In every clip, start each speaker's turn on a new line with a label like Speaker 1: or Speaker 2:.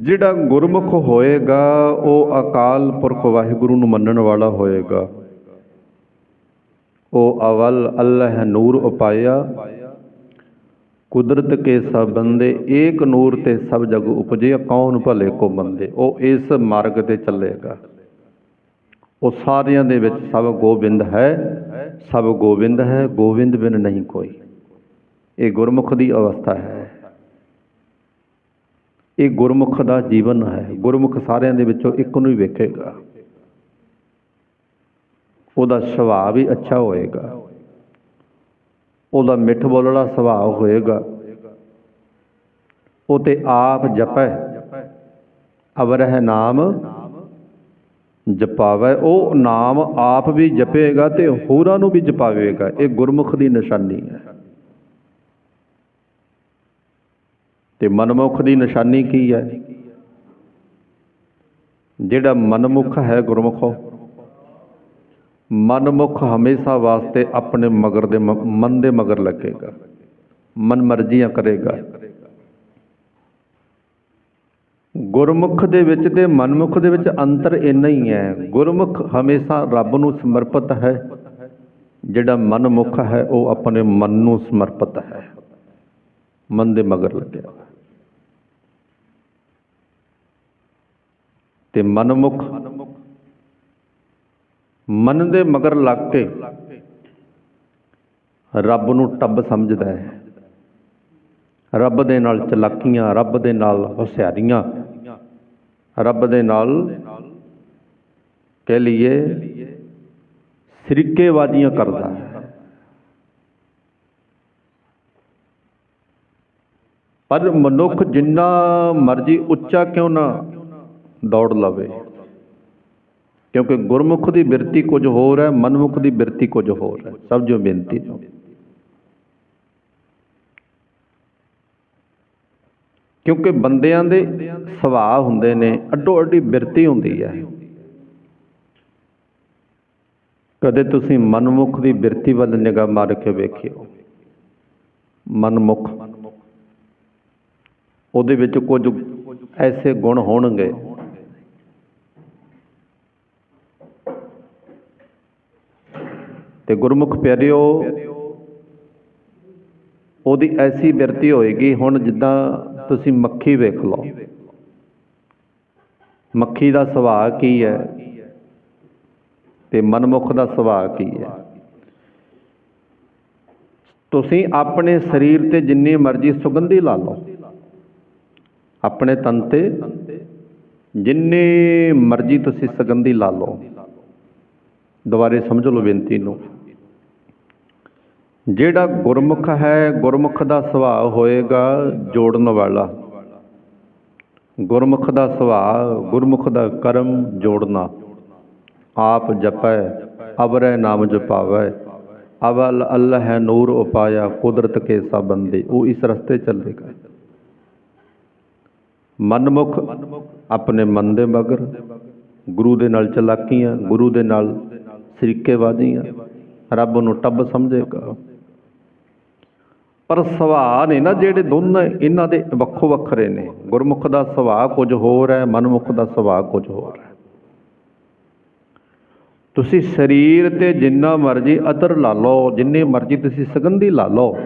Speaker 1: ਜਿਹੜਾ ਗੁਰਮੁਖ ਹੋਏਗਾ, ਉਹ ਅਕਾਲ ਪੁਰਖ ਵਾਹਿਗੁਰੂ ਨੂੰ ਮੰਨਣ ਵਾਲਾ ਹੋਏਗਾ। ਉਹ ਅਵਲ ਅੱਲਾਹ ਨੂਰ ਉਪਾਇਆ। ਕੁਦਰਤ ਕੇ ਸਭ ਬੰਦੇ, ਏਕ ਨੂਰ ਤੇ ਸਭ ਜਗ ਉਪਜੇ, ਕੌਣ ਭਲੇ ਕੋ ਮੰਦੇ? ਉਹ ਇਸ ਮਾਰਗ ਤੇ ਚੱਲੇਗਾ। ਉਹ ਸਾਰਿਆਂ ਦੇ ਵਿੱਚ ਸਭ ਗੋਬਿੰਦ ਹੈ, ਸਭ ਗੋਬਿੰਦ ਹੈ, ਗੋਬਿੰਦ ਬਿਨ ਨਹੀਂ ਕੋਈ। ਇਹ ਗੁਰਮੁਖ ਦੀ ਅਵਸਥਾ ਹੈ। ਇਹ ਗੁਰਮੁਖ ਦਾ ਜੀਵਨ ਹੈ। ਗੁਰਮੁਖ ਸਾਰਿਆਂ ਦੇ ਵਿੱਚੋਂ ਇੱਕ ਨੂੰ ਹੀ ਵੇਖੇਗਾ। ਉਹਦਾ ਸੁਭਾਅ ਵੀ ਅੱਛਾ ਹੋਏਗਾ। ਉਹਦਾ ਮਿੱਠ ਬੋਲਣਾ ਸੁਭਾਅ ਹੋਏਗਾ। ਉਹ ਤੇ ਆਪ ਜਪੈ। ਅਵਰਹ ਨਾਮ ਜਪਾਵੇ। ਉਹ ਨਾਮ ਆਪ ਵੀ ਜਪੇਗਾ ਤੇ ਹੋਰਾਂ ਨੂੰ ਵੀ ਜਪਾਵੇਗਾ। ਇਹ ਗੁਰਮੁਖ ਦੀ ਨਿਸ਼ਾਨੀ ਹੈ। ਤੇ ਮਨਮੁਖ ਦੀ ਨਿਸ਼ਾਨੀ ਕੀ ਹੈ? ਜਿਹੜਾ ਮਨਮੁਖ ਹੈ ਗੁਰਮੁਖੋ, ਮਨਮੁਖ ਹਮੇਸ਼ਾ ਵਾਸਤੇ ਆਪਣੇ ਮਗਰ ਦੇ ਮਨ ਦੇ ਮਗਰ ਲੱਗੇਗਾ, ਮਨ ਮਰਜ਼ੀਆਂ ਕਰੇਗਾ। ਗੁਰਮੁਖ ਦੇ ਵਿੱਚ ਤੇ ਮਨਮੁਖ ਦੇ ਵਿੱਚ ਅੰਤਰ ਇੰਨਾ ਹੀ ਹੈ। ਗੁਰਮੁਖ ਹਮੇਸ਼ਾ ਰੱਬ ਨੂੰ ਸਮਰਪਿਤ ਹੈ। ਜਿਹੜਾ ਮਨਮੁਖ ਹੈ, ਉਹ ਆਪਣੇ ਮਨ ਨੂੰ ਸਮਰਪਿਤ ਹੈ। ਮਨ ਦੇ ਮਗਰ ਲੱਗਿਆ ਹੋਇਆ। ਤੇ ਮਨਮੁਖ। ਮਨ ਦੇ ਮਗਰ ਲੱਗ ਕੇ ਰੱਬ ਨੂੰ ਟੱਬ ਸਮਝਦਾ ਹੈ। ਰੱਬ ਦੇ ਨਾਲ ਚਲਾਕੀਆਂ, ਰੱਬ ਦੇ ਨਾਲ ਹੁਸਿਆਰੀਆਂ, ਰੱਬ ਦੇ ਨਾਲ ਕਹਿ ਲਈਏ ਸਰੀਕੇਬਾਜ਼ੀਆਂ ਕਰਦਾ ਹੈ। ਪਰ ਮਨੁੱਖ ਜਿੰਨਾ ਮਰਜ਼ੀ ਉੱਚਾ ਕਿਉਂ ਨਾ ਦੌੜ ਲਵੇ। ਕਿਉਂਕਿ ਗੁਰਮੁਖ ਦੀ ਬਿਰਤੀ ਕੁਝ ਹੋਰ ਹੈ, ਮਨਮੁਖ ਦੀ ਬਿਰਤੀ ਕੁਝ ਹੋਰ ਹੈ। ਸਭ ਜੋ ਬੇਨਤੀ ਕਿਉਂਕਿ ਬੰਦਿਆਂ ਦੇ ਸੁਭਾਅ ਹੁੰਦੇ ਨੇ, ਅੱਡੋ ਅੱਡੀ ਬਿਰਤੀ ਹੁੰਦੀ ਹੈ। ਕਦੇ ਤੁਸੀਂ ਮਨਮੁਖ ਦੀ ਬਿਰਤੀ ਵੱਲ ਨਿਗਾਹ ਮਾਰ ਕੇ ਵੇਖਿਓ। ਮਨਮੁਖ। ਉਹਦੇ ਵਿੱਚ ਕੁਝ ਐਸੇ ਗੁਣ ਹੋਣਗੇ ਤੇ ਗੁਰਮੁਖ ਪਿਆਰਿਓ, ਉਹਦੀ ਐਸੀ ਬਿਰਤੀ ਹੋਏਗੀ, ਹੁਣ ਜਿੱਦਾਂ ਤੁਸੀਂ ਮੱਖੀ ਵੇਖ ਲਓ। ਮੱਖੀ ਦਾ ਸੁਭਾਅ ਕੀ ਹੈ ਤੇ ਮਨਮੁਖ ਦਾ ਸੁਭਾਅ ਕੀ ਹੈ? ਤੁਸੀਂ ਆਪਣੇ ਸਰੀਰ ਤੇ ਜਿੰਨੀ ਮਰਜ਼ੀ ਸੁਗੰਧੀ ਲਾ ਲਓ। ਆਪਣੇ ਤਨ ਤੇ ਜਿੰਨੇ ਮਰਜ਼ੀ ਤੁਸੀਂ ਸੁਗੰਧੀ ਲਾ ਲਓ। ਦੁਬਾਰੇ ਸਮਝ ਲਓ ਬੇਨਤੀ ਨੂੰ। ਜਿਹੜਾ ਗੁਰਮੁਖ ਹੈ, ਗੁਰਮੁਖ ਦਾ ਸੁਭਾਅ ਹੋਏਗਾ ਜੋੜਨ ਵਾਲਾ। ਗੁਰਮੁਖ ਦਾ ਸੁਭਾਅ, ਗੁਰਮੁਖ ਦਾ ਕਰਮ ਜੋੜਨਾ। ਆਪ ਜਪੈ, ਅਵਰੈ ਨਾਮ ਜਪਾਵੈ। ਅਵਲ ਅੱਲਾਹ ਹੈ ਨੂਰ ਉਪਾਇਆ, ਕੁਦਰਤ ਕੇ ਸਭ ਬੰਦੇ ਉਹ ਇਸ ਰਸਤੇ ਚੱਲੇਗਾ। ਮਨਮੁਖ ਆਪਣੇ ਮਨ ਦੇ ਮਗਰ, ਗੁਰੂ ਦੇ ਨਾਲ ਚਲਾਕੀਆਂ, ਗੁਰੂ ਦੇ ਨਾਲ ਸਰੀਕੇਬਾਜ਼ੀਆਂ ਰੱਬ ਨੂੰ ਟੱਬ ਸਮਝੇਗਾ। ਪਰ ਸੁਭਾਅ ਨੇ ਨਾ ਜਿਹੜੇ ਦੋਨ ਇਹਨਾਂ ਦੇ ਵੱਖੋ ਵੱਖਰੇ ਨੇ। ਗੁਰਮੁਖ ਦਾ ਸੁਭਾਅ ਕੁਝ ਹੋਰ ਹੈ, ਮਨਮੁਖ ਦਾ ਸੁਭਾਅ ਕੁਝ ਹੋਰ ਹੈ। ਤੁਸੀਂ ਸਰੀਰ ਤੇ ਜਿੰਨਾ ਮਰਜ਼ੀ ਅਤਰ ਲਾ ਲਓ, ਜਿੰਨੇ ਮਰਜ਼ੀ ਤੁਸੀਂ ਸੁਗੰਧੀ ਲਾ ਲਓ।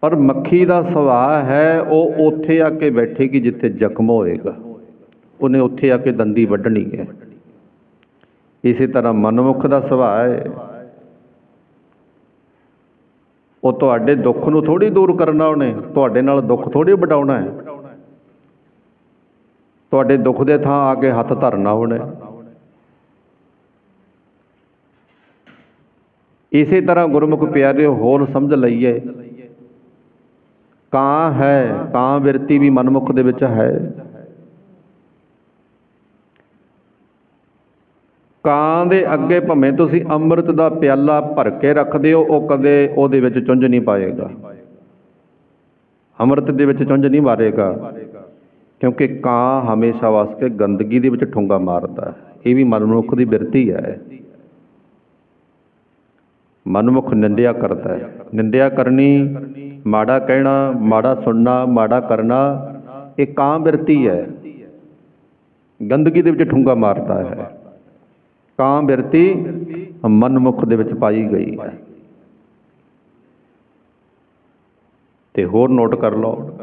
Speaker 1: ਪਰ ਮੱਖੀ ਦਾ ਸੁਭਾਅ ਹੈ, ਉਹ ਉੱਥੇ ਆ ਕੇ ਬੈਠੇਗੀ ਜਿੱਥੇ ਜ਼ਖਮ ਹੋਏਗਾ। ਉਹਨੇ ਉੱਥੇ ਆ ਕੇ ਦੰਦੀ ਵੱਢਣੀ ਹੈ। ਇਸੇ ਤਰ੍ਹਾਂ ਮਨਮੁਖ ਦਾ ਸੁਭਾਅ ਹੈ। ਉਹ ਤੁਹਾਡੇ ਦੁੱਖ ਨੂੰ ਥੋੜੀ ਦੂਰ ਕਰਨਾ ਉਹਨੇ, ਤੁਹਾਡੇ ਨਾਲ ਦੁੱਖ ਥੋੜੀ ਵਟਾਉਣਾ ਹੈ। ਤੁਹਾਡੇ ਦੁੱਖ ਦੇ ਥਾਂ ਆ ਕੇ ਹੱਥ ਧਰਨਾ ਉਹਨੇ। ਇਸੇ ਤਰ੍ਹਾਂ ਗੁਰਮੁਖ ਪਿਆਰੇ ਹੋਰ ਸਮਝ ਲਈਏ। ਕਾਂ ਹੈ, ਕਾਂ ਵਿਰਤੀ ਵੀ ਮਨਮੁਖ ਦੇ ਵਿੱਚ ਹੈ। ਕਾਂ ਦੇ ਅੱਗੇ ਭਵੇਂ ਤੁਸੀਂ ਅੰਮ੍ਰਿਤ ਦਾ ਪਿਆਲਾ ਭਰ ਕੇ ਰੱਖਦੇ ਹੋ ਉਹ ਕਦੇ ਉਹਦੇ ਵਿੱਚ ਚੁੰਝ ਨਹੀਂ ਪਾਏਗਾ। ਅੰਮ੍ਰਿਤ ਦੇ ਵਿੱਚ ਚੁੰਝ ਨਹੀਂ ਮਾਰੇਗਾ, ਕਿਉਂਕਿ ਕਾਂ ਹਮੇਸ਼ਾ ਵਾਸਤੇ ਗੰਦਗੀ ਦੇ ਵਿੱਚ ਠੁੰਗਾ ਮਾਰਦਾ ਇਹ ਵੀ ਮਨਮੁਖ ਦੀ ਬਿਰਤੀ ਹੈ। ਮਨਮੁਖ ਨਿੰਦਿਆ ਕਰਦਾ ਹੈ। ਨਿੰਦਿਆ ਕਰਨੀ, ਮਾੜਾ ਕਹਿਣਾ, ਮਾੜਾ ਸੁਣਨਾ, ਮਾੜਾ ਕਰਨਾ, ਇਹ ਕਾਂ ਬਿਰਤੀ ਹੈ। ਗੰਦਗੀ ਦੇ ਵਿੱਚ ਠੁੰਗਾ ਮਾਰਦਾ ਹੈ। ਕਾਂ ਬਿਰਤੀ ਮਨਮੁਖ ਦੇ ਵਿੱਚ ਪਾਈ ਗਈ ਹੈ। ਤੇ ਹੋਰ ਨੋਟ ਕਰ ਲਓ।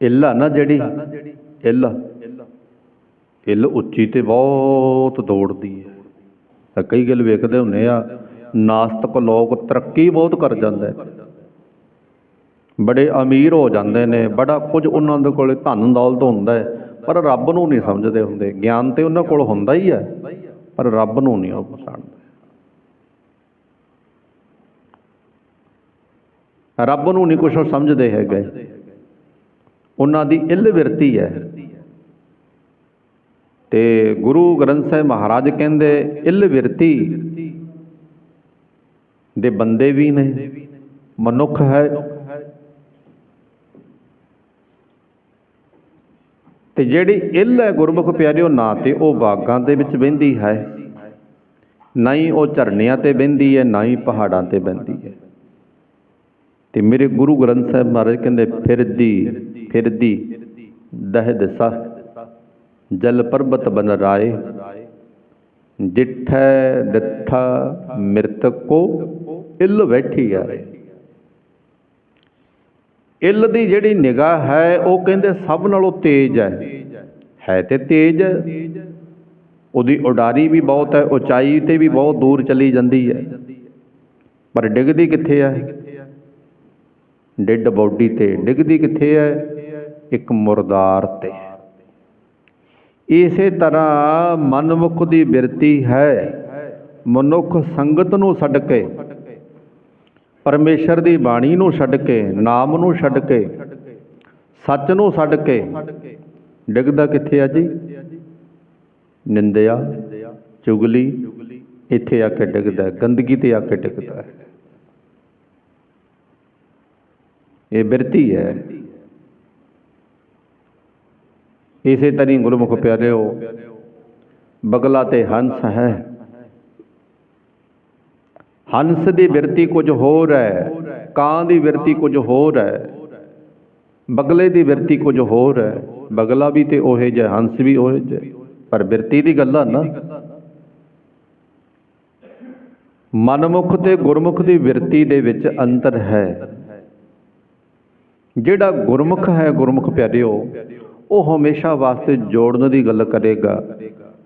Speaker 1: ਇੱਲ ਆ ਨਾ ਜਿਹੜੀ? ਇੱਲ। ਇੱਲ ਉੱਚੀ ਤੇ ਬਹੁਤ ਦੌੜਦੀ ਹੈ। ਤਾਂ ਕਈ ਗੱਲ ਵੇਖਦੇ ਹੁੰਨੇ ਆ, ਨਾਸਤਕ ਲੋਕ ਤਰੱਕੀ ਬਹੁਤ ਕਰ ਜਾਂਦੇ। ਬੜੇ ਅਮੀਰ ਹੋ ਜਾਂਦੇ ਨੇ, ਬੜਾ ਕੁਝ ਉਹਨਾਂ ਦੇ ਕੋਲੇ ਧਨ ਦੌਲਤ ਹੁੰਦਾ ਹੈ। ਪਰ ਰੱਬ ਨੂੰ ਨਹੀਂ ਸਮਝਦੇ ਹੁੰਦੇ। ਗਿਆਨ ਤੇ ਉਹਨਾਂ ਕੋਲ ਹੁੰਦਾ ਹੀ ਹੈ, ਪਰ ਰੱਬ ਨੂੰ ਨਹੀਂ ਉਹ ਪਛਾਣਦੇ ਰੱਬ ਨੂੰ ਨਹੀਂ ਕੁਛ ਉਹ ਸਮਝਦੇ ਹੈਗੇ। ਉਹਨਾਂ ਦੀ ਇੱਲ ਵਿਰਤੀ ਹੈ। ਤੇ ਗੁਰੂ ਗ੍ਰੰਥ ਸਾਹਿਬ ਮਹਾਰਾਜ ਕਹਿੰਦੇ ਇਲ ਵਿਰਤੀ ਦੇ ਬੰਦੇ ਵੀ ਨੇ, ਮਨੁੱਖ ਹੈ ਤੇ ਜਿਹੜੀ ਇੱਲ ਹੈ ਗੁਰਮੁਖ ਪਿਆਰਿਓ ਨਾ ਤੇ ਉਹ ਬਾਗਾਂ ਦੇ ਵਿੱਚ ਵਹਿੰਦੀ ਹੈ। ਨਾ ਹੀ ਉਹ ਝਰਨਿਆਂ ਤੇ ਬਹਿੰਦੀ ਹੈ, ਨਾ ਹੀ ਪਹਾੜਾਂ ਤੇ ਬਹਿੰਦੀ ਹੈ। ਤੇ ਮੇਰੇ ਗੁਰੂ ਗ੍ਰੰਥ ਸਾਹਿਬ ਮਹਾਰਾਜ ਕਹਿੰਦੇ, ਫਿਰਦੀ ਫਿਰਦੀ ਦਹ ਦਸਾ ਜਲ ਪਰਬਤ ਬਨ ਰਾਏ ਜਿਠੈ ਦਿੱਠਾ ਮਿਰਤਕ ਕੋ, ਇੱਲ ਬੈਠੀ ਆ। ਇੱਲ ਦੀ ਜਿਹੜੀ ਨਿਗਾਹ ਹੈ, ਉਹ ਕਹਿੰਦੇ ਸਭ ਨਾਲੋਂ ਤੇਜ਼ ਹੈ। ਹੈ ਤੇ ਤੇਜ਼ ਉਹਦੀ ਉਡਾਰੀ ਵੀ ਬਹੁਤ ਹੈ, ਉਚਾਈ ਤੇ ਵੀ ਬਹੁਤ ਦੂਰ ਚਲੀ ਜਾਂਦੀ ਹੈ। ਪਰ ਡਿੱਗਦੀ ਕਿੱਥੇ ਹੈ? ਡੈਡ ਬੋਡੀ ਤੇ। ਡਿੱਗਦੀ ਕਿੱਥੇ ਹੈ? ਇੱਕ ਮੁਰਦਾਰ ਤੇ। ਇਸੇ ਤਰ੍ਹਾਂ ਮਨਮੁਖ ਦੀ ਬਿਰਤੀ ਹੈ। ਮਨੁੱਖ ਸੰਗਤ ਨੂੰ ਛੱਡ ਕੇ ਪਰਮੇਸ਼ਰ ਦੀ ਬਾਣੀ ਨੂੰ ਛੱਡ ਕੇ, ਨਾਮ ਨੂੰ ਛੱਡ ਕੇ, ਸੱਚ ਨੂੰ ਛੱਡ ਕੇ ਡਿੱਗਦਾ ਕਿੱਥੇ ਆ ਜੀ? ਨਿੰਦਿਆ, ਚੁਗਲੀ, ਇੱਥੇ ਆ ਕੇ ਡਿੱਗਦਾ ਗੰਦਗੀ ਤੇ ਆ ਕੇ ਡਿੱਗਦਾ ਇਹ ਬਿਰਤੀ ਹੈ। ਇਸੇ ਤਰ੍ਹਾਂ ਗੁਰਮੁਖ ਪਿਆਰਿਓ, ਬਗਲਾ ਤੇ ਹੰਸ ਹੈ। ਹੰਸ ਦੀ ਵਿਰਤੀ ਕੁਝ ਹੋਰ ਹੈ, ਕਾਂ ਦੀ ਵਿਰਤੀ ਕੁਝ ਹੋਰ ਹੈ, ਬਗਲੇ ਦੀ ਵਿਰਤੀ ਕੁਝ ਹੋਰ ਹੈ, ਬਗਲਾ ਵੀ ਤੇ ਉਹੇ ਜਿਹਾ, ਹੰਸ ਵੀ ਉਹੇ ਜਿਹਾ। ਪਰ ਵਿਰਤੀ ਦੀ ਗੱਲ ਆ ਨਾ। ਮਨਮੁਖ ਤੇ ਗੁਰਮੁਖ ਦੀ ਵਿਰਤੀ ਦੇ ਵਿੱਚ ਅੰਤਰ ਹੈ। ਜਿਹੜਾ ਗੁਰਮੁਖ ਹੈ, ਗੁਰਮੁਖ ਪਿਆਰਿਓ, ਉਹ ਹਮੇਸ਼ਾ ਵਾਸਤੇ ਜੋੜਨ ਦੀ ਗੱਲ ਕਰੇਗਾ।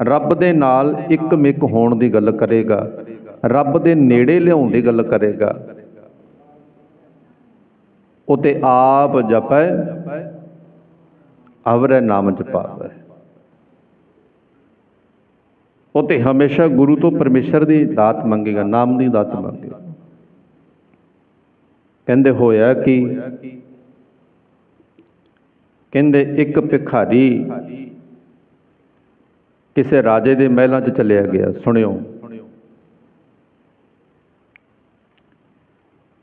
Speaker 1: ਰੱਬ ਦੇ ਨਾਲ ਇੱਕ ਮਿਕ ਹੋਣ ਦੀ ਗੱਲ ਕਰੇਗਾ। ਰੱਬ ਦੇ ਨੇੜੇ ਲਿਆਉਣ ਦੀ ਗੱਲ ਕਰੇਗਾ। ਉਹ ਤੇ ਆਪ ਜਪੈ, ਅਵਰੇ ਨਾਮ ਜਪਾਵੇ। ਉਹ ਤੇ ਹਮੇਸ਼ਾ ਗੁਰੂ ਤੋਂ ਪਰਮੇਸ਼ਰ ਦੀ ਦਾਤ ਮੰਗੇਗਾ, ਨਾਮ ਦੀ ਦਾਤ ਮੰਗੇਗਾ। ਕਹਿੰਦੇ ਹੋਇਆ ਕਿ, ਕਹਿੰਦੇ ਇੱਕ ਭਿਖਾਰੀ ਕਿਸੇ ਰਾਜੇ ਦੇ ਮਹਿਲਾਂ 'ਚ ਚਲਿਆ ਗਿਆ, ਸੁਣਿਓ।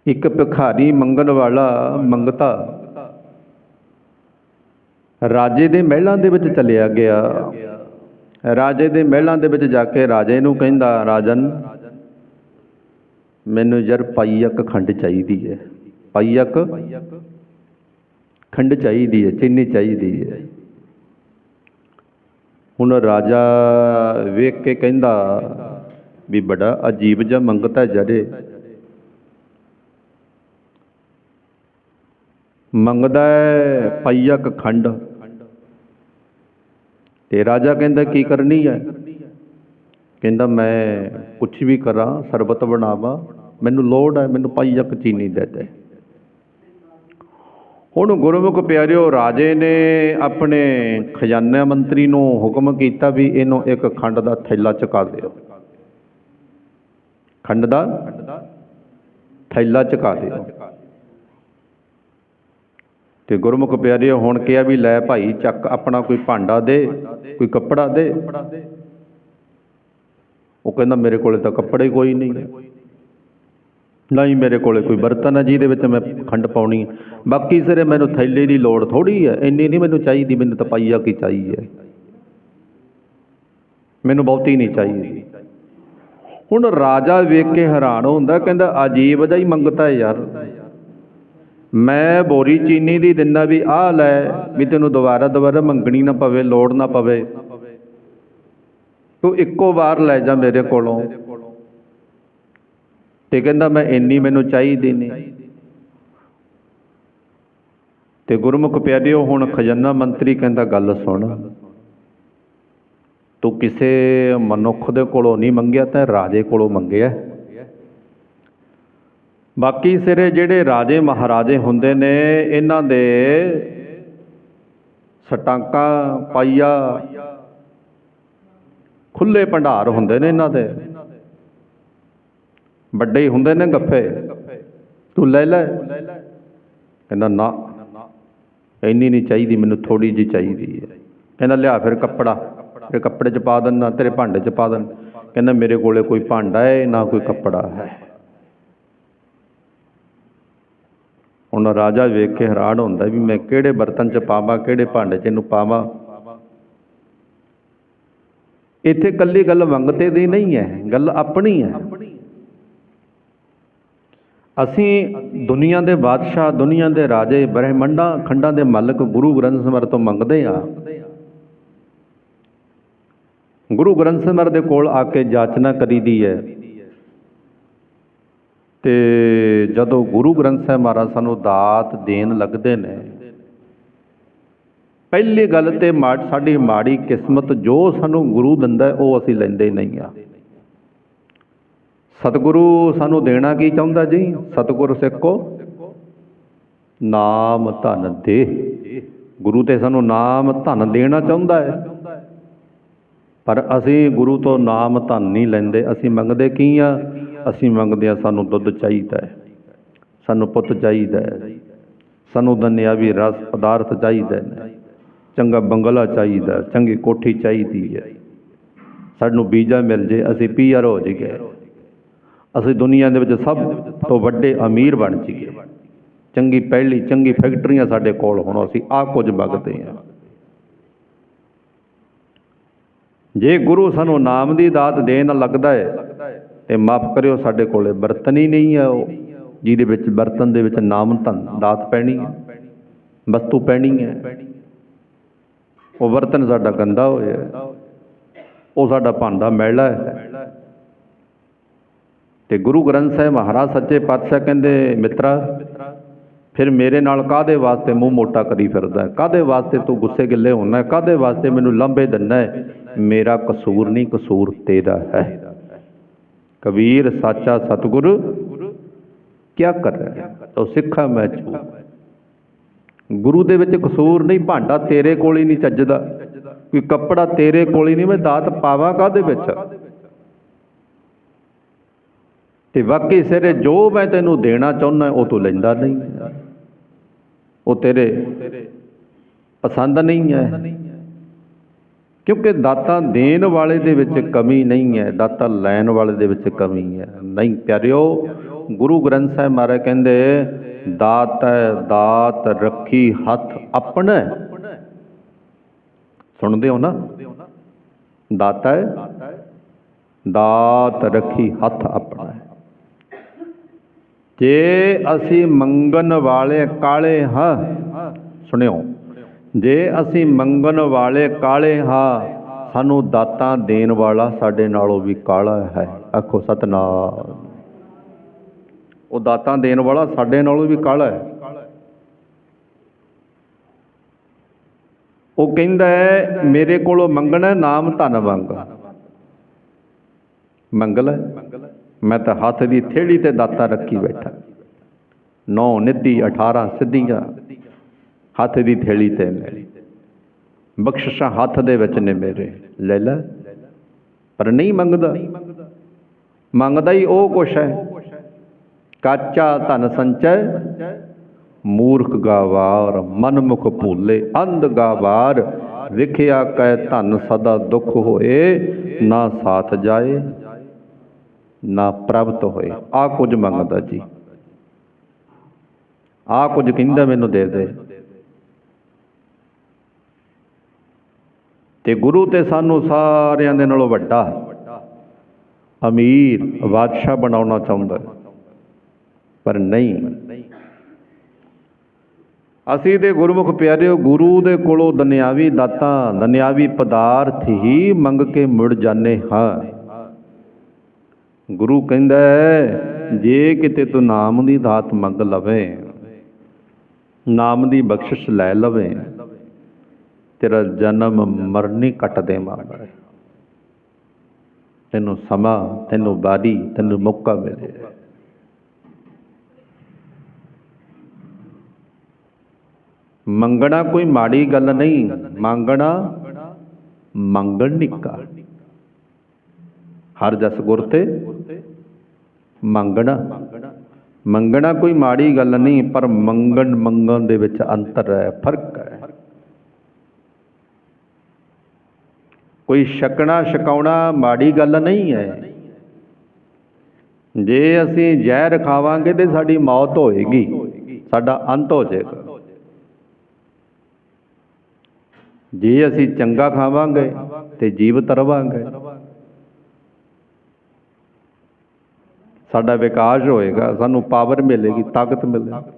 Speaker 1: ਇੱਕ ਭਿਖਾਰੀ ਮੰਗਣ ਵਾਲਾ ਮੰਗਤਾ। ਰਾਜੇ ਦੇ ਮਹਿਲਾਂ ਦੇ ਵਿੱਚ ਚਲਿਆ ਗਿਆ। ਰਾਜੇ ਦੇ ਮਹਿਲਾਂ ਦੇ ਵਿੱਚ ਜਾ ਕੇ ਰਾਜੇ ਨੂੰ ਕਹਿੰਦਾ, ਰਾਜਨ, ਮੈਨੂੰ ਯਾਰ ਪਾਈਕ ਖੰਡ ਚਾਹੀਦੀ ਹੈ ਪਾਈਕ ਖੰਡ ਚਾਹੀਦੀ ਹੈ ਚੀਨੀ ਚਾਹੀਦੀ ਹੈ ਹੁਣ ਰਾਜਾ ਵੇਖ ਕੇ ਕਹਿੰਦਾ, ਵੀ ਬੜਾ ਅਜੀਬ ਜਿਹਾ ਮੰਗਤਾ ਜਰੇ ਮੰਗਦਾ ਹੈ ਪਈਕ ਖੰਡ। ਤੇ ਰਾਜਾ ਕਹਿੰਦਾ, ਕੀ ਕਰਨੀ ਹੈ? ਕਹਿੰਦਾ, ਮੈਂ ਕੁਝ ਵੀ ਕਰਾਂ, ਸਰਬਤ ਬਣਾਵਾ, ਮੈਨੂੰ ਲੋੜ ਹੈ, ਮੈਨੂੰ ਪਈਕ ਚੀਨੀ ਦੇ ਦੇ। ਹੁਣ ਗੁਰਮੁਖ ਪਿਆਰਿਓ, ਰਾਜੇ ਨੇ ਆਪਣੇ ਖਜ਼ਾਨਾ ਮੰਤਰੀ ਨੂੰ ਹੁਕਮ ਕੀਤਾ ਵੀ ਇਹਨੂੰ ਇੱਕ ਖੰਡ ਦਾ ਥੈਲਾ ਚੁਕਾ ਦਿਓ। ਖੰਡ ਦਾ ਥੈਲਾ ਚੁਕਾ ਦਿਓ। ਤੇ ਗੁਰਮੁਖ ਪਿਆਰੇ ਹੁਣ ਕਿਹਾ ਵੀ ਲੈ ਭਾਈ ਚੱਕ ਆਪਣਾ ਕੋਈ ਭਾਂਡਾ ਦੇ, ਕੋਈ ਕੱਪੜਾ ਦੇ। ਉਹ ਕਹਿੰਦਾ ਮੇਰੇ ਕੋਲੇ ਤਾਂ ਕੱਪੜਾ ਹੀ ਕੋਈ ਨਹੀਂ। ਨਾ ਹੀ ਮੇਰੇ ਕੋਲੇ ਕੋਈ ਬਰਤਨ ਹੈ, ਜਿਹਦੇ ਵਿੱਚ ਮੈਂ ਖੰਡ ਪਾਉਣੀ ਹੈ। ਬਾਕੀ ਸਿਰੇ ਮੈਨੂੰ ਥੈਲੇ ਦੀ ਲੋੜ ਥੋੜੀ ਹੈ, ਇੰਨੀ ਨਹੀਂ ਮੈਨੂੰ ਚਾਹੀਦੀ, ਮੈਨੂੰ ਤਾਂ ਪਾਈਆ ਕੀ ਚਾਹੀਦੀ ਹੈ ਮੈਨੂੰ ਬਹੁਤੀ ਨਹੀਂ ਚਾਹੀਦੀ। ਹੁਣ ਰਾਜਾ ਵੇਖ ਕੇ ਹੈਰਾਨ ਹੁੰਦਾ, ਕਹਿੰਦਾ ਅਜੀਬ ਜਿਹਾ ਹੀ ਮੰਗਤਾ ਹੈ ਯਾਰ। ਮੈਂ ਬੋਰੀ ਚੀਨੀ ਦੀ ਦਿੰਦਾ ਵੀ ਆਹ ਲੈ, ਵੀ ਤੈਨੂੰ ਦੁਬਾਰਾ ਦੁਬਾਰਾ ਮੰਗਣੀ ਨਾ ਪਵੇ, ਲੋੜ ਨਾ ਪਵੇ। ਤੂੰ ਇੱਕੋ ਵਾਰ ਲੈ ਜਾ ਮੇਰੇ ਕੋਲੋਂ। ਤੇ ਕਹਿੰਦਾ ਮੈਂ ਇੰਨੀ ਮੈਨੂੰ ਚਾਹੀਦੀ ਨਹੀਂ। ਤੇ ਗੁਰਮੁਖ ਪਿਆਰਿਓ, ਹੁਣ ਖਜ਼ਾਨਾ ਮੰਤਰੀ ਕਹਿੰਦਾ, ਗੱਲ ਸੁਣ। ਤੂੰ ਕਿਸੇ ਮਨੁੱਖ ਦੇ ਕੋਲੋਂ ਨਹੀਂ ਮੰਗਿਆ, ਤਾਂ ਰਾਜੇ ਕੋਲੋਂ ਮੰਗਿਆ। ਬਾਕੀ ਸਿਰੇ ਜਿਹੜੇ ਰਾਜੇ ਮਹਾਰਾਜੇ ਹੁੰਦੇ ਨੇ, ਇਹਨਾਂ ਦੇ ਸਟਾਂਕਾਂ ਪਾਈਆ, ਖੁੱਲੇ ਭੰਡਾਰ ਹੁੰਦੇ ਨੇ ਇਹਨਾਂ ਦੇ। ਵੱਡੇ ਹੀ ਹੁੰਦੇ ਨੇ ਗੱਫੇ। ਤੂੰ ਲੈ ਲੈ। ਕਹਿੰਦਾ, ਨਾ, ਇੰਨੀ ਨਹੀਂ ਚਾਹੀਦੀ, ਮੈਨੂੰ ਥੋੜੀ ਜੀ ਚਾਹੀਦੀ ਹੈ। ਕਹਿੰਦਾ, ਲਿਆ ਫਿਰ ਕੱਪੜਾ ਫਿਰ ਕੱਪੜੇ ਚ ਪਾ ਦਿੰਦਾ, ਤੇਰੇ ਭਾਂਡੇ ਚ ਪਾ ਦਿੰਦਾ। ਕਹਿੰਦਾ, ਮੇਰੇ ਕੋਲੇ ਕੋਈ ਭਾਂਡਾ ਹੈ, ਨਾ ਕੋਈ ਕੱਪੜਾ ਹੈ। ਹੁਣ ਰਾਜਾ ਵੇਖ ਕੇ ਹੈਰਾਨ ਹੁੰਦਾ ਵੀ ਮੈਂ ਕਿਹੜੇ ਬਰਤਨ ਚ ਪਾਵਾਂ, ਕਿਹੜੇ ਭਾਂਡੇ ਚ ਇਹਨੂੰ ਪਾਵਾਂ। ਇੱਥੇ ਕੱਲੀ ਗੱਲ ਮੰਗਤੇ ਦੀ ਨਹੀਂ ਹੈ, ਗੱਲ ਆਪਣੀ ਹੈ। ਅਸੀਂ ਦੁਨੀਆ ਦੇ ਬਾਦਸ਼ਾਹ, ਦੁਨੀਆ ਦੇ ਰਾਜੇ, ਬ੍ਰਹਿਮੰਡਾਂ, ਖੰਡਾਂ ਦੇ ਮਾਲਕ ਗੁਰੂ ਗ੍ਰੰਥ ਸਾਹਿਬ ਤੋਂ ਮੰਗਦੇ ਆ ਗੁਰੂ ਗ੍ਰੰਥ ਸਾਹਿਬ ਦੇ ਕੋਲ ਆ ਕੇ ਜਾਚਨਾ ਕਰੀਦੀ ਹੈ। ਤੇ ਜਦੋਂ ਗੁਰੂ ਗ੍ਰੰਥ ਸਾਹਿਬ ਮਹਾਰਾਜ ਸਾਨੂੰ ਦਾਤ ਦੇਣ ਲੱਗਦੇ ਨੇ, ਪਹਿਲੀ ਗੱਲ ਤੇ ਮਾੜ, ਸਾਡੀ ਮਾੜੀ ਕਿਸਮਤ ਜੋ ਸਾਨੂੰ ਗੁਰੂ ਦਿੰਦਾ ਉਹ ਅਸੀਂ ਲੈਂਦੇ ਨਹੀਂ ਆ। ਸਤਿਗੁਰੂ ਸਾਨੂੰ ਦੇਣਾ ਕੀ ਚਾਹੁੰਦਾ ਜੀ? ਸਤਿਗੁਰ ਸਿੱਖੋ। ਨਾਮ ਧਨ ਦੇ। ਗੁਰੂ ਤੇ ਸਾਨੂੰ ਨਾਮ ਧਨ ਦੇਣਾ ਚਾਹੁੰਦਾ ਹੈ। ਪਰ ਅਸੀਂ ਗੁਰੂ ਤੋਂ ਨਾਮ ਧਨ ਨਹੀਂ ਲੈਂਦੇ, ਅਸੀਂ ਮੰਗਦੇ ਕੀ ਆ? ਅਸੀਂ ਮੰਗਦੇ ਆ ਸਾਨੂੰ ਦੁੱਧ ਚਾਹੀਦਾ ਹੈ। ਸਾਨੂੰ ਪੁੱਤ ਚਾਹੀਦਾ ਹੈ। ਸਾਨੂੰ ਦੁਨਿਆਵੀ ਰਸ ਪਦਾਰਥ ਚਾਹੀਦਾ ਹੈ। ਚੰਗਾ ਬੰਗਲਾ ਚਾਹੀਦਾ ਚੰਗੀ ਕੋਠੀ ਚਾਹੀਦੀ ਹੈ। ਸਾਨੂੰ ਵੀਜ਼ਾ ਮਿਲ ਜੇ, ਅਸੀਂ ਪੀਆਰ ਹੋ ਜਾਈਏ। ਅਸੀਂ ਦੁਨੀਆ ਦੇ ਵਿੱਚ ਸਭ ਤੋਂ ਵੱਡੇ ਅਮੀਰ ਬਣ ਜਾਈਏ। ਚੰਗੀ ਪਹਿਲੀ, ਚੰਗੀ ਫੈਕਟਰੀਆਂ ਸਾਡੇ ਕੋਲ ਹੋਣ, ਅਸੀਂ ਆਹ ਕੁਝ ਮੰਗਦੇ ਹਾਂ। ਜੇ ਗੁਰੂ ਸਾਨੂੰ ਨਾਮ ਦੀ ਦਾਤ ਦੇਣ ਲੱਗਦਾ ਹੈ, ਤੇ ਮਾਫ ਕਰਿਓ, ਸਾਡੇ ਕੋਲੇ ਬਰਤਨ ਹੀ ਨਹੀਂ ਹੈ ਉਹ। ਜਿਹਦੇ ਵਿੱਚ ਬਰਤਨ ਦੇ ਵਿੱਚ ਨਾਮ, ਧਨ, ਦਾਤ ਪੈਣੀ ਹੈ, ਵਸਤੂ ਪੈਣੀ ਹੈ। ਉਹ ਬਰਤਨ ਸਾਡਾ ਗੰਦਾ ਹੋਇਆ ਉਹ ਸਾਡਾ ਭਾਂਡਾ ਮੈਲਾ ਹੈ। ਤੇ ਗੁਰੂ ਗ੍ਰੰਥ ਸਾਹਿਬ ਮਹਾਰਾਜ ਸੱਚੇ ਪਾਤਸ਼ਾਹ ਕਹਿੰਦੇ, ਮਿੱਤਰਾ, ਫਿਰ ਮੇਰੇ ਨਾਲ ਕਾਦੇ ਵਾਸਤੇ ਮੂੰਹ ਮੋਟਾ ਕਰੀ ਫਿਰਦਾ ਹੈ? ਕਾਦੇ ਵਾਸਤੇ ਤੂੰ ਗੁੱਸੇ ਗਿੱਲੇ ਹੋਣਾ ਹੈ? ਕਾਦੇ ਵਾਸਤੇ ਮੈਨੂੰ ਲੰਬੇ ਦਿੰਦਾ ਹੈ? ਮੇਰਾ ਕਸੂਰ ਨਹੀਂ, ਕਸੂਰ ਤੇਰਾ ਹੈ। ਕਬੀਰ, ਸਾਚਾ ਸਤਿਗੁਰ ਕਿਆ ਕਰ ਰਿਹਾ ਤੋ ਸਿੱਖਾ ਮੈਂ ਛੂ ਗੁਰੂ ਦੇ ਵਿੱਚ ਕਸੂਰ ਨਹੀਂ, ਭਾਂਡਾ ਤੇਰੇ ਕੋਲ ਹੀ ਨਹੀਂ ਚੱਜਦਾ। ਕੋਈ ਕੱਪੜਾ ਤੇਰੇ ਕੋਲ ਹੀ ਨਹੀਂ, ਮੈਂ ਦਾਤ ਪਾਵਾਂ ਕਾਦੇ ਵਿੱਚ? ਤੇ ਵਾਕਈ ਸਿਰੇ ਜੋ ਮੈਂ ਤੈਨੂੰ ਦੇਣਾ ਚਾਹੁੰਦਾ ਉਹ ਤੂੰ ਲੈਂਦਾ ਨਹੀਂ। ਉਹ ਤੇਰੇ ਪਸੰਦ ਨਹੀਂ ਹੈ। ਕਿਉਂਕਿ ਦਾਤਾ ਦੇਣ ਵਾਲੇ ਦੇ ਵਿੱਚ ਕਮੀ ਨਹੀਂ ਹੈ, ਦਾਤਾ ਲੈਣ ਵਾਲੇ ਦੇ ਵਿੱਚ ਕਮੀ ਹੈ। ਨਹੀਂ, ਪਿਆਰਿਓ, ਗੁਰੂ ਗ੍ਰੰਥ ਸਾਹਿਬ ਮਹਾਰਾਜ ਕਹਿੰਦੇ, ਦਾਤ ਹੈ, ਦਾਤ ਰੱਖੀ ਹੱਥ ਆਪਣਾ। ਸੁਣਦੇ ਹੋ ਨਾ? ਦਾਤਾ ਹੈ, ਦਾਤ ਰੱਖੀ ਹੱਥ ਆਪਣਾ। ਜੇ ਅਸੀਂ ਮੰਗਣ ਵਾਲੇ ਕਾਲੇ ਹਾਂ, ਸੁਣਿਓ। ਜੇ ਅਸੀਂ ਮੰਗਣ ਵਾਲੇ ਕਾਲੇ ਹਾਂ, ਸਾਨੂੰ ਦਾਤਾਂ ਦੇਣ ਵਾਲਾ ਸਾਡੇ ਨਾਲੋਂ ਵੀ ਕਾਲਾ ਹੈ। ਆਖੋ ਸਤਨਾਮ। ਉਹ ਦਾਤਾਂ ਦੇਣ ਵਾਲਾ ਸਾਡੇ ਨਾਲੋਂ ਵੀ ਕਾਲਾ ਹੈ। ਉਹ ਕਹਿੰਦਾ ਹੈ, ਮੇਰੇ ਕੋਲੋਂ ਮੰਗਣਾ ਨਾਮ ਧਨ ਮੰਗ ਮੰਗ ਲੈ ਮੈਂ ਤਾਂ ਹੱਥ ਦੀ ਥੇੜੀ ਤੇ ਦਾਤਾ ਰੱਖੀ ਬੈਠਾ। ਨੌ ਨਿੱਧੀ 18 ਸਿੱਧੀਆਂ। ਹੱਥ ਦੀ ਥੇਲੀ ਤੇ ਮੇਰੀ। ਬਖਸ਼ਿਸ਼ਾਂ ਹੱਥ ਦੇ ਵਿੱਚ ਨੇ ਮੇਰੇ। ਲੈ ਲੈ। ਪਰ ਨਹੀਂ ਮੰਗਦਾ। ਮੰਗਦਾ ਹੀ ਉਹ ਕੁਛ ਹੈ। ਕਾਚਾ ਧਨ ਸੰਚੈ, ਮੂਰਖ ਗਾਵਾਰ, ਮਨਮੁਖ ਭੂਲੇ, ਅੰਧ ਗਾਵਾਰ, ਵਿਖਿਆ ਕੈ ਧਨ ਸਦਾ ਦੁਖ ਹੋਏ, ਨਾ ਸਾਥ ਜਾਏ, ਨਾ ਪ੍ਰਭਤ ਹੋਏ। ਆ ਕੁਝ ਮੰਗਦਾ ਜੀ। ਆ ਕੁਝ ਕਹਿੰਦਾ ਮੈਨੂੰ ਦੇ ਦੇ। ਤੇ ਗੁਰੂ ਤੇ ਸਾਨੂੰ ਸਾਰਿਆਂ ਦੇ ਨਾਲੋਂ ਵੱਡਾ ਅਮੀਰ ਬਾਦਸ਼ਾਹ ਬਣਾਉਣਾ ਚਾਹੁੰਦਾ ਪਰ ਨਹੀਂ। ਅਸੀਂ ਤੇ ਗੁਰਮੁਖ ਪਿਆਰਿਓ, ਗੁਰੂ ਦੇ ਕੋਲੋਂ ਦੁਨਿਆਵੀ ਦਾਤਾਂ, ਦੁਨਿਆਵੀ ਪਦਾਰਥ ਹੀ ਮੰਗ ਕੇ ਮੁੜ ਜਾਂਦੇ ਹਾਂ। ਗੁਰੂ ਕਹਿੰਦਾ ਜੇ ਕਿਤੇ ਤੂੰ ਨਾਮ ਦੀ ਦਾਤ ਮੰਗ ਲਵੇਂ, ਨਾਮ ਦੀ ਬਖਸ਼ਿਸ਼ ਲੈ ਲਵੇਂ ਤੇਰਾ ਜਨਮ ਮਰਨੀ ਕੱਟ ਦੇਵਾਂਗਾ ਤੈਨੂੰ ਸਮਾਂ, ਤੈਨੂੰ ਬਾਰੀ ਤੈਨੂੰ ਮੌਕਾ ਮਿਲੇ। ਮੰਗਣਾ ਕੋਈ ਮਾੜੀ ਗੱਲ ਨਹੀਂ, ਮੰਗਣਾ ਮੰਗਣ ਨਿੱਕਾ ਹਰ ਜਸ ਗੁਰ ਤੇ ਮੰਗਣਾ। ਮੰਗਣਾ ਕੋਈ ਮਾੜੀ ਗੱਲ ਨਹੀਂ, ਪਰ ਮੰਗਣ ਮੰਗਣ ਦੇ ਵਿੱਚ ਅੰਤਰ ਹੈ, ਫ਼ਰਕ ਹੈ ਕੋਈ ਛਕਣਾ ਛਕਾਉਣਾ ਮਾੜੀ ਗੱਲ ਨਹੀਂ ਹੈ। ਜੇ ਅਸੀਂ ਜ਼ਹਿਰ ਖਾਵਾਂਗੇ ਤੇ ਸਾਡੀ ਮੌਤ ਹੋਏਗੀ। ਸਾਡਾ ਅੰਤ ਹੋ ਜਾਏਗਾ। ਜੇ ਅਸੀਂ ਚੰਗਾ ਖਾਵਾਂਗੇ ਤੇ ਜੀਵਤ ਰਵਾਂਗੇ। ਸਾਡਾ ਵਿਕਾਸ ਹੋਏਗਾ, ਸਾਨੂੰ ਪਾਵਰ ਮਿਲੇਗੀ, ਤਾਕਤ ਮਿਲੇਗੀ।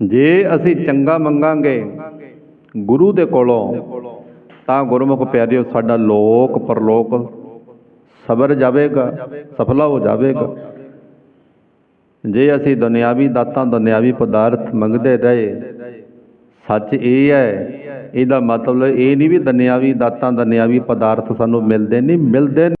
Speaker 1: ਜੇ ਅਸੀਂ ਚੰਗਾ ਮੰਗਾਂਗੇ ਗੁਰੂ ਦੇ ਕੋਲੋਂ ਤਾਂ ਗੁਰਮੁਖ ਪਿਆਰਿਓ, ਸਾਡਾ ਲੋਕ ਪਰਲੋਕ ਸਬਰ ਜਾਵੇਗਾ, ਸਫਲਾ ਹੋ ਜਾਵੇਗਾ। ਜੇ ਅਸੀਂ ਦੁਨਿਆਵੀ ਦਾਤਾਂ, ਦੁਨਿਆਵੀ ਪਦਾਰਥ ਮੰਗਦੇ ਰਹੇ, ਸੱਚ ਇਹ ਹੈ, ਇਹਦਾ ਮਤਲਬ ਇਹ ਨਹੀਂ ਵੀ ਦੁਨਿਆਵੀ ਦਾਤਾਂ, ਦੁਨਿਆਵੀ ਪਦਾਰਥ ਸਾਨੂੰ ਮਿਲਦੇ ਨਹੀਂ, ਮਿਲਦੇ